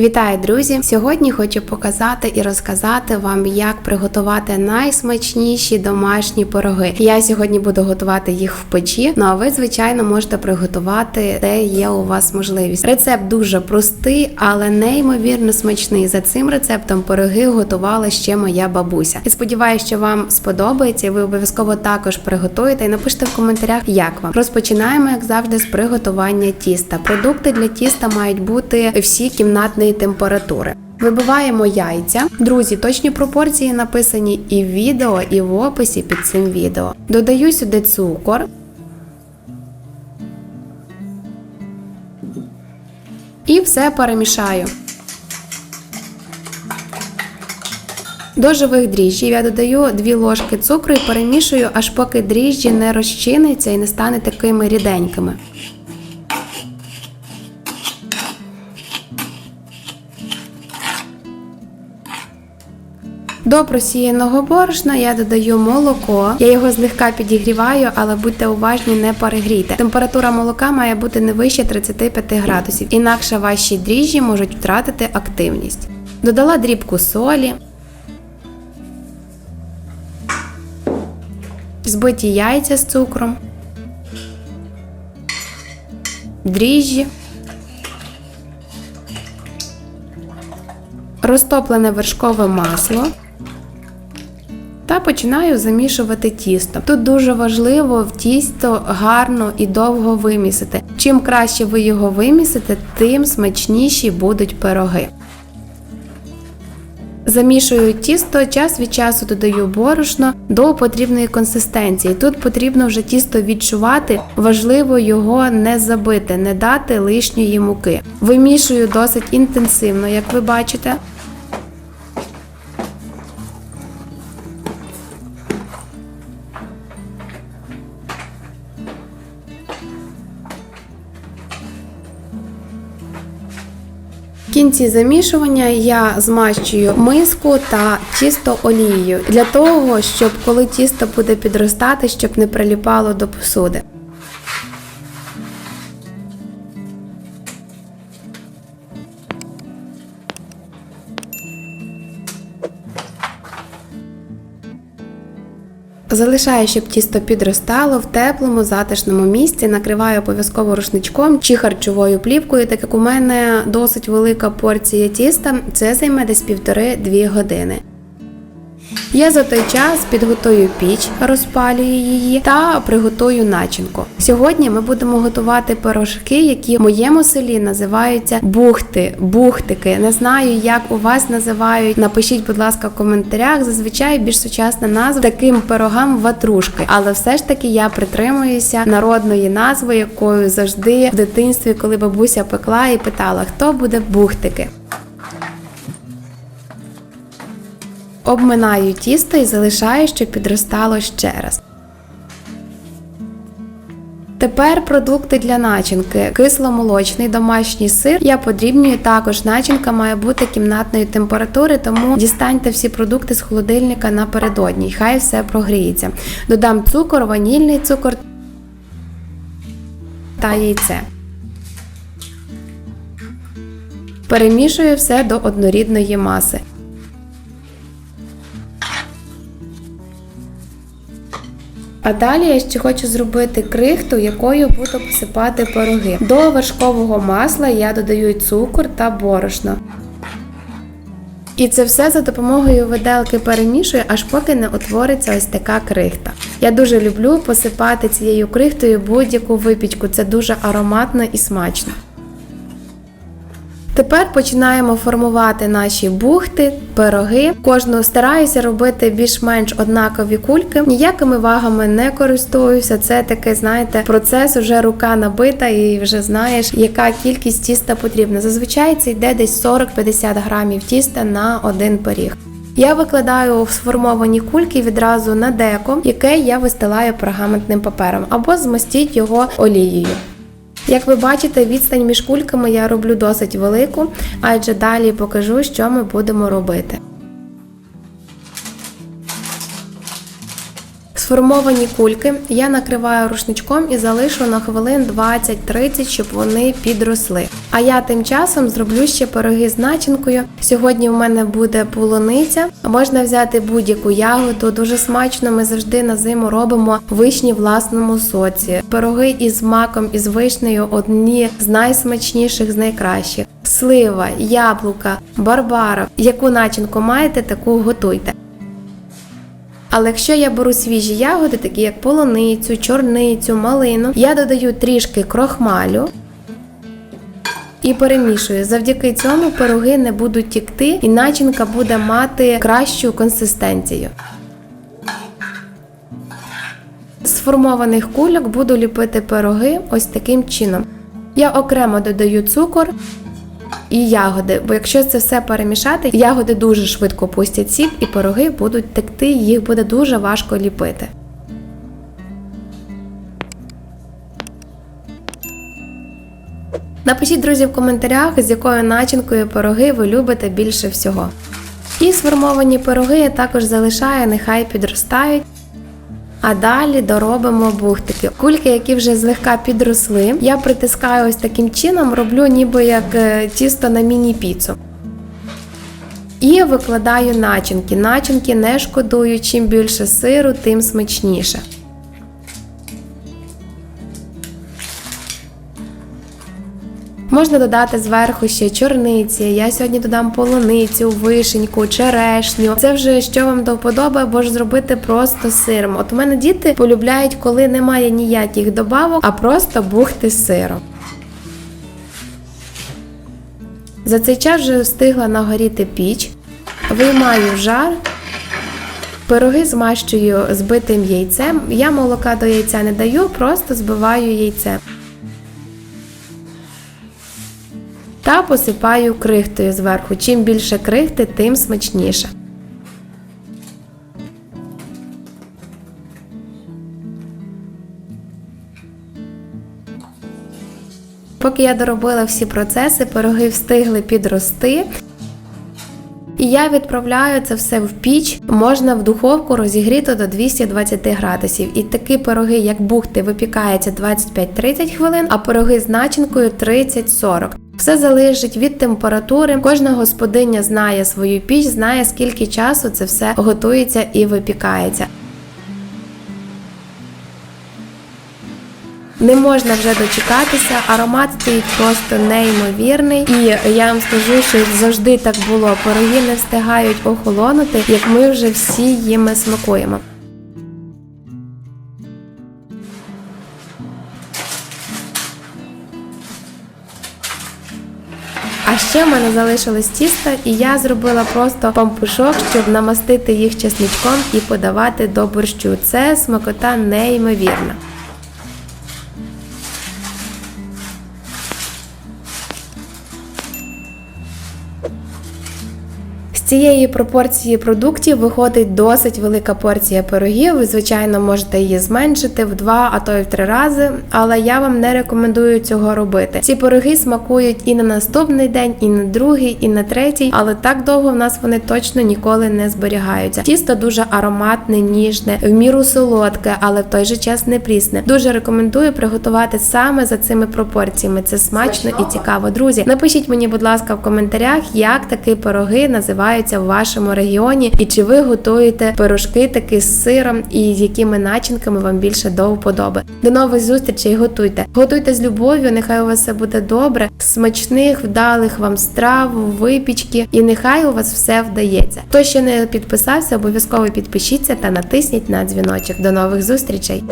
Вітаю, друзі! Сьогодні хочу показати і розказати вам, як приготувати найсмачніші домашні пироги. Я сьогодні буду готувати їх в печі. Ну а ви, звичайно, можете приготувати, де є у вас можливість. Рецепт дуже простий, але неймовірно смачний. За цим рецептом пироги готувала ще моя бабуся. І сподіваюся, що вам сподобається. Ви обов'язково також приготуєте і напишіть в коментарях, як вам. Розпочинаємо, як завжди, з приготування тіста. Продукти для тіста мають бути всі кімнатної температури. Вибиваємо яйця. Друзі, точні пропорції написані і в відео, і в описі під цим відео. Додаю сюди цукор. І все перемішаю. До живих дріжджів я додаю 2 ложки цукру і перемішую, аж поки дріжджі не розчиниться і не стане такими ріденькими. До просіяного борошна я додаю молоко. Я його злегка підігріваю, але будьте уважні, не перегрійте. Температура молока має бути не вище 35 градусів, інакше ваші дріжджі можуть втратити активність. Додала дрібку солі, збиті яйця з цукром, дріжджі, розтоплене вершкове масло. Та починаю замішувати тісто. Тут дуже важливо в тісто гарно і довго вимісити. Чим краще ви його вимісите, тим смачніші будуть пироги. Замішую тісто, час від часу додаю борошно до потрібної консистенції. Тут потрібно вже тісто відчувати, важливо його не забити, не дати лишньої муки. Вимішую досить інтенсивно, як ви бачите. Кінці замішування я змащую миску та тісто олією для того, щоб коли тісто буде підростати, щоб не приліпало до посуди. Залишаю, щоб тісто підростало в теплому, затишному місці. Накриваю обов'язково рушничком чи харчовою плівкою, так як у мене досить велика порція тіста, це займе десь півтори-дві години. Я за той час підготую піч, розпалюю її та приготую начинку. Сьогодні ми будемо готувати пирожки, які в моєму селі називаються бухти, бухтики. Не знаю, як у вас називають. Напишіть, будь ласка, в коментарях. Зазвичай більш сучасна назва таким пирогам ватрушки. Але все ж таки я притримуюся народної назви, якою завжди в дитинстві, коли бабуся пекла і питала, хто буде бухтики. Обминаю тісто і залишаю, щоб підростало ще раз. Тепер продукти для начинки. Кисломолочний домашній сир. Я подрібнюю також. Начинка має бути кімнатної температури, тому дістаньте всі продукти з холодильника напередодні. Хай все прогріється. Додам цукор, ванільний цукор та яйце. Перемішую все до однорідної маси. А далі я ще хочу зробити крихту, якою буду посипати пироги. До вершкового масла я додаю цукор та борошно. І це все за допомогою виделки перемішую, аж поки не утвориться ось така крихта. Я дуже люблю посипати цією крихтою будь-яку випічку. Це дуже ароматно і смачно. Тепер починаємо формувати наші бухти, пироги. Кожну стараюся робити більш-менш однакові кульки. Ніякими вагами не користуюся. Це такий, знаєте, процес вже рука набита і вже знаєш, яка кількість тіста потрібна. Зазвичай це йде десь 40-50 грамів тіста на один пиріг. Я викладаю сформовані кульки відразу на деко, яке я вистилаю пергаментним папером, або змастіть його олією. Як ви бачите, відстань між кульками я роблю досить велику, адже далі покажу, що ми будемо робити. Сформовані кульки я накриваю рушничком і залишу на хвилин 20-30, щоб вони підросли. А я тим часом зроблю ще пироги з начинкою. Сьогодні в мене буде полуниця. Можна взяти будь-яку ягоду. Дуже смачно. Ми завжди на зиму робимо вишні власному соці. Пироги із маком і з вишнею одні з найсмачніших, з найкращих. Слива, яблука, барбара. Яку начинку маєте, таку готуйте. Але якщо я беру свіжі ягоди, такі як полуницю, чорницю, малину, я додаю трішки крохмалю і перемішую. Завдяки цьому пироги не будуть тікти, і начинка буде мати кращу консистенцію. З формованих кульок буду ліпити пироги ось таким чином. Я окремо додаю цукор і ягоди, бо якщо це все перемішати, ягоди дуже швидко пустять сік і пироги будуть текти, їх буде дуже важко ліпити. Напишіть, друзі, в коментарях, з якою начинкою пироги ви любите більше всього. І сформовані пироги я також залишаю, нехай підростають. А далі доробимо бухтики. Кульки, які вже злегка підросли, я притискаю ось таким чином, роблю ніби як е, тісто на міні-піцу. І викладаю начинки. Начинки не шкодую, чим більше сиру, тим смачніше. Можна додати зверху ще чорниці. Я сьогодні додам полуницю, вишеньку, черешню. Це вже що вам до вподоби, або ж зробити просто сиром. От у мене діти полюбляють, коли немає ніяких добавок, а просто бухти сиром. За цей час вже встигла нагоріти піч, виймаю жар. Пироги змащую збитим яйцем. Я молока до яйця не даю, просто збиваю яйце. Та посипаю крихтою зверху. Чим більше крихти, тим смачніше. Поки я доробила всі процеси, пироги встигли підрости. І я відправляю це все в піч, можна в духовку розігріти до 220 градусів. І такі пироги, як бухти, випікаються 25-30 хвилин, а пироги з начинкою 30-40. Все залежить від температури. Кожна господиня знає свою піч, знає скільки часу це все готується і випікається. Не можна вже дочекатися, аромат стоїть просто неймовірний. І я вам скажу, що завжди так було. Пироги не встигають охолонути, як ми вже всі їми смакуємо. Ще в мене залишилось тісто, і я зробила просто пампушок, щоб намастити їх чесничком і подавати до борщу. Це смакота неймовірна. Цієї пропорції продуктів виходить досить велика порція пирогів. Ви, звичайно, можете її зменшити в два, а то й в три рази, але я вам не рекомендую цього робити. Ці пироги смакують і на наступний день, і на другий, і на третій, але так довго в нас вони точно ніколи не зберігаються. Тісто дуже ароматне, ніжне, в міру солодке, але в той же час не прісне. Дуже рекомендую приготувати саме за цими пропорціями. Це смачно і цікаво. Друзі, напишіть мені, будь ласка, в коментарях, як такі пироги називаються в вашому регіоні, і чи ви готуєте пирожки таки з сиром, і з якими начинками вам більше до вподоби. До нових зустрічей, готуйте. Готуйте з любов'ю, нехай у вас все буде добре, смачних, вдалих вам страв, випічки, і нехай у вас все вдається. Хто ще не підписався, обов'язково підпишіться та натисніть на дзвіночок. До нових зустрічей!